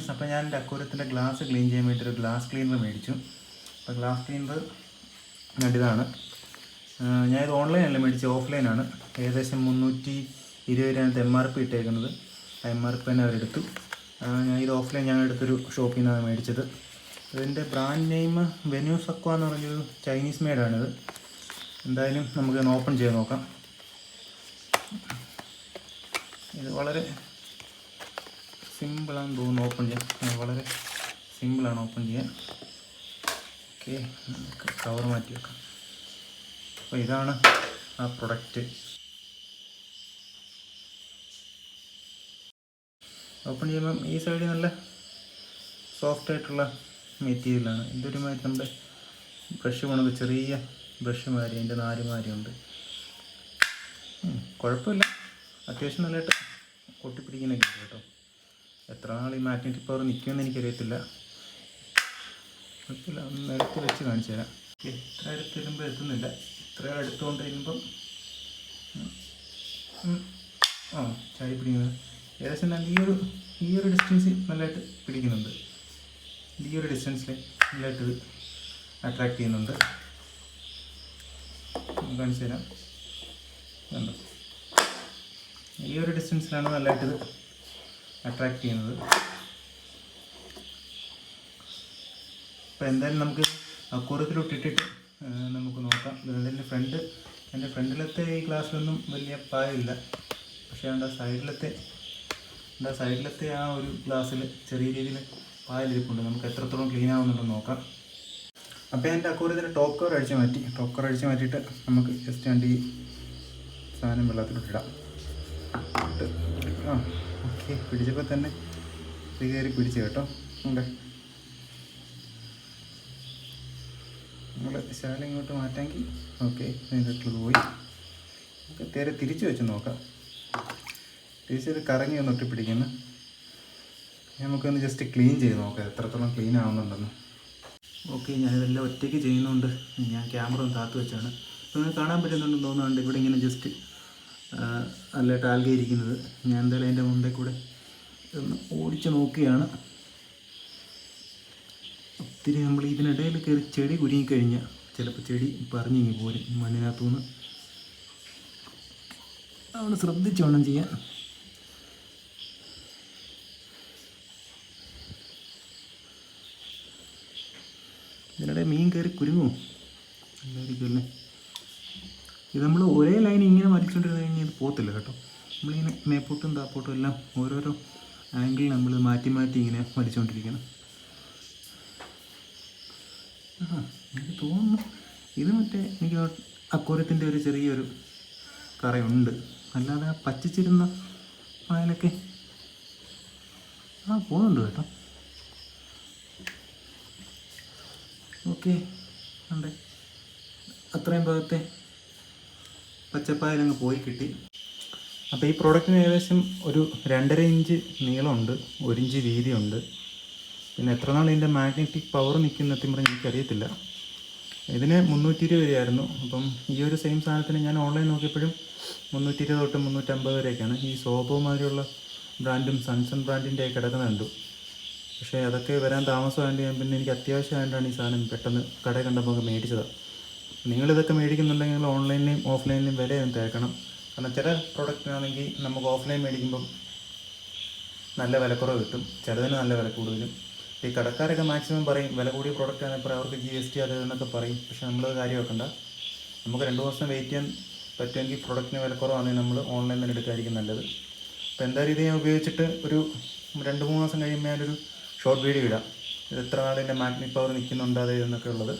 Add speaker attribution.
Speaker 1: അപ്പോൾ ഞാൻ എന്റെ അക്കൂരത്തിന്റെ ഗ്ലാസ് ക്ലീൻ ചെയ്യാൻ വേണ്ടി ഒരു ഗ്ലാസ് ക്ലീനർ മേടിച്ചു. അപ്പോൾ ഗ്ലാസ് ക്ലീനർ ഇതാണ് ഞാനിത് ഓൺലൈനല്ല മേടിച്ചത് ഓഫ്ലൈനാണ്. ഏകദേശം മുന്നൂറ്റി ഇരുപത് രൂപ എം ആർ പി ഇട്ടേക്കുന്നത്. എം ആർ പി തന്നെ അവരെടുത്തു. ഞാൻ ഇത് ഓഫ്ലൈൻ ഞാൻ എടുത്തൊരു ഷോപ്പിൽ നിന്നാണ് മേടിച്ചത്. ഇതിന്റെ ബ്രാൻഡ് നെയിം വെന്യൂ സക്വ എന്ന് പറഞ്ഞൊരു ചൈനീസ് മെയ്ഡാണിത് എന്തായാലും നമുക്ക് ഓപ്പൺ ചെയ്ത് നോക്കാം. ഇത് വളരെ സിമ്പിളാണെന്ന് തോന്നുന്നു ഓപ്പൺ ചെയ്യാൻ. വളരെ സിമ്പിളാണ് ഓപ്പൺ ചെയ്യാൻ. ഓക്കെ കവർ മാറ്റി വെക്കാം. അപ്പോൾ ഇതാണ് ആ പ്രൊഡക്റ്റ്. ഓപ്പൺ ചെയ്യുമ്പം ഈ സൈഡിൽ നല്ല സോഫ്റ്റ് ആയിട്ടുള്ള മെറ്റീരിയലാണ് ഇതൊരു മാതിരി നമ്മുടെ ബ്രഷ് പോണത് ചെറിയ ബ്രഷ് മാതിരി അതിന്റെ നാല് ഉം, കുഴപ്പമില്ല. അത്യാവശ്യം നല്ലതായിട്ട് കൊട്ടിപ്പിടിക്കുന്നൊക്കെ കേട്ടോ. എത്ര നാൾ ഈ മാഗ്നറ്റിക് പവർ നിൽക്കുമെന്ന് എനിക്കറിയത്തില്ല. കുഴപ്പമില്ല ഒന്ന് വെച്ച് കാണിച്ചു തരാം. എത്ര അടുത്ത് വരുമ്പോൾ എത്തുന്നില്ല. ഇത്ര അടുത്തുകൊണ്ട് വരുമ്പം ആ ചായ പിടിക്കുന്നത് ഏകദേശം നല്ല ഈ ഒരു ഈ ഒരു ഡിസ്റ്റൻസ് നല്ലതായിട്ട് പിടിക്കുന്നുണ്ട്. ഈ ഒരു ഡിസ്റ്റൻസിൽ നല്ലതായിട്ട് അട്രാക്ട് ചെയ്യുന്നുണ്ട്. കാണിച്ചു തരാം. കണ്ടോ? ഈ ഒരു ഡിസ്റ്റൻസിലാണ് നല്ലതായിട്ട് ഇത് അട്രാക്ട് ചെയ്യുന്നത്. അപ്പോൾ എന്തായാലും നമുക്ക് അക്കൂറത്തിലോട്ടിട്ടിട്ട് നമുക്ക് നോക്കാം. ഇതിന്റെ ഫ്രണ്ട് എന്റെ ഫ്രണ്ടിലത്തെ ഈ ഗ്ലാസ്സിലൊന്നും വലിയ പായമില്ല പക്ഷേ അതിന്റെ സൈഡിലത്തെ എന്റെ സൈഡിലത്തെ ആ ഒരു ഗ്ലാസ്സിൽ ചെറിയ രീതിയിൽ പായലിരിപ്പുണ്ട് നമുക്ക് എത്രത്തോളം ക്ലീൻ ആവുന്നുണ്ടെന്ന് നോക്കാം. അപ്പോൾ എന്റെ അക്കൂറത്തിന്റെ ടോപ്പ് കവർ അടിച്ച് മാറ്റി. ടോപ്പ് കവർ അടിച്ച് മാറ്റിയിട്ട് നമുക്ക് ജസ്റ്റ് വേണ്ടി സാധനം വെള്ളത്തിലോട്ടിടാം. ആ. ഓക്കെ പിടിച്ചപ്പോൾ തന്നെ ഇത് കയറി പിടിച്ചു കേട്ടോ. ഉണ്ട് നമ്മൾ ശാല ഇങ്ങോട്ട് മാറ്റാമെങ്കിൽ ഓക്കെ അതിന്റെ പോയി. നമുക്ക് തേരെ തിരിച്ചു വെച്ച് നോക്കാം. തിരിച്ചത് കറങ്ങി ഒന്ന് ഒട്ടിപ്പിടിക്കുന്നു. നമുക്കൊന്ന് ജസ്റ്റ് ക്ലീൻ ചെയ്ത് നോക്കാം എത്രത്തോളം ക്ലീൻ ആവുന്നുണ്ടെന്ന്. ഓക്കെ ഞാനിതെല്ലാം ഒറ്റയ്ക്ക് ചെയ്യുന്നുണ്ട്. ഞാൻ ക്യാമറ ഒന്ന് താത്തു വെച്ചാണ്. നിങ്ങൾക്ക് കാണാൻ പറ്റുന്നുണ്ടെന്ന് തോന്നുന്നുണ്ട്. ഇവിടെ ഇങ്ങനെ ജസ്റ്റ് നല്ല ടാൽഗ ഇരിക്കുന്നത്. ഞാൻ എന്തായാലും അതിന്റെ മുമ്പിൽ കൂടെ ഒന്ന് ഓടിച്ച് നോക്കുകയാണ്. ഒത്തിരി നമ്മൾ ഇതിനിടയിൽ കയറി ചെടി കുരുങ്ങിക്കഴിഞ്ഞാൽ ചിലപ്പോൾ ചെടി പറഞ്ഞിങ്ങി പോരും മണ്ണിനകത്തുനിന്ന് അവിടെ ശ്രദ്ധിച്ച് വേണം ചെയ്യാൻ. ഇതിനിടെ മീൻ കയറി കുരുങ്ങും എല്ലായിരിക്കും അല്ലേ ഇത് നമ്മൾ ഒരേ ലൈൻ ഇങ്ങനെ വലിച്ചുകൊണ്ടിരുന്ന് കഴിഞ്ഞാൽ ഇത് പോകത്തില്ല കേട്ടോ. നമ്മളിങ്ങനെ മേപ്പോട്ടും താപ്പോട്ടും എല്ലാം ഓരോരോ ആംഗിളിൽ നമ്മൾ മാറ്റി മാറ്റി ഇങ്ങനെ വലിച്ചുകൊണ്ടിരിക്കണം ആ എനിക്ക് തോന്നുന്നു ഇത് മറ്റേ എനിക്ക് അക്കൂരത്തിന്റെ ഒരു ചെറിയൊരു കറയുണ്ട്. അല്ലാതെ ആ പച്ചിരുന്ന പായലൊക്കെ ആ പോകുന്നുണ്ട് കേട്ടോ. ഓക്കെ അത്രയും ഭാഗത്തെ പച്ചപ്പായലങ്ങ് പോയി കിട്ടി. അപ്പോൾ ഈ പ്രോഡക്റ്റിന് ഏകദേശം ഒരു രണ്ടര ഇഞ്ച് നീളമുണ്ട് ഒരു ഇഞ്ച് വീതിയുണ്ട്. പിന്നെ എത്ര നാൾ ഇതിന്റെ മാഗ്നറ്റിക് പവർ നിൽക്കുന്ന പറഞ്ഞാൽ എനിക്കറിയത്തില്ല. ഇതിന് മുന്നൂറ്റി ഇരുപത് രൂപയായിരുന്നു അപ്പം ഈ ഒരു സെയിം സാധനത്തിന് ഞാൻ ഓൺലൈൻ നോക്കിയപ്പോഴും മുന്നൂറ്റി ഇരുപത് തൊട്ട് മുന്നൂറ്റമ്പത് വരെയൊക്കെയാണ്. ഈ സോപ്പോ മാതിരിയുള്ള ബ്രാൻഡും സൺസൺ ബ്രാൻഡിന്റെ കിടക്കുന്നുണ്ട് പക്ഷേ അതൊക്കെ വരാൻ താമസമായതുകൊണ്ട് ഞാൻ പിന്നെ എനിക്ക് അത്യാവശ്യമായിട്ടാണ് ഈ സാധനം പെട്ടെന്ന് കട കണ്ടപ്പോൾ മേടിച്ചത്. നിങ്ങളിതൊക്കെ മേടിക്കുന്നുണ്ടെങ്കിൽ ഓൺലൈനിലും ഓഫ്ലൈനിലും വില ഒന്ന് തേക്കണം. കാരണം ചില പ്രൊഡക്റ്റിനാണെങ്കിൽ നമുക്ക് ഓഫ്ലൈൻ മേടിക്കുമ്പം നല്ല വിലക്കുറവ് കിട്ടും. ചിലതിന് നല്ല വില കൂടുതലും ഈ കടക്കാരൊക്കെ മാക്സിമം പറയും വില കൂടിയ പ്രോഡക്റ്റ് ആണെങ്കിൽ അവർക്ക് ജി എസ് ടി അത് എന്നൊക്കെ പറയും. പക്ഷേ കാര്യം വെക്കണ്ട നമുക്ക് രണ്ട് ദിവസം വെയിറ്റ് ചെയ്യാൻ പറ്റുമെങ്കിൽ പ്രൊഡക്റ്റിന് വിലക്കുറവാണെങ്കിൽ നമ്മൾ ഓൺലൈൻ തന്നെ എടുക്കാതിരിക്കും നല്ലത്. അപ്പോൾ എന്തായാലും ഇത് ഞാൻ ഉപയോഗിച്ചിട്ട് ഒരു രണ്ട് മൂന്ന് മാസം കഴിയുമ്പോൾ ഞാനൊരു ഷോർട്ട് വീഡിയോ ഇടാം. ഇത് എത്ര നാളിന്റെ മാഗ്നിക് പവർ നിൽക്കുന്നുണ്ട് അത് എന്നൊക്കെ ഉള്ളത്.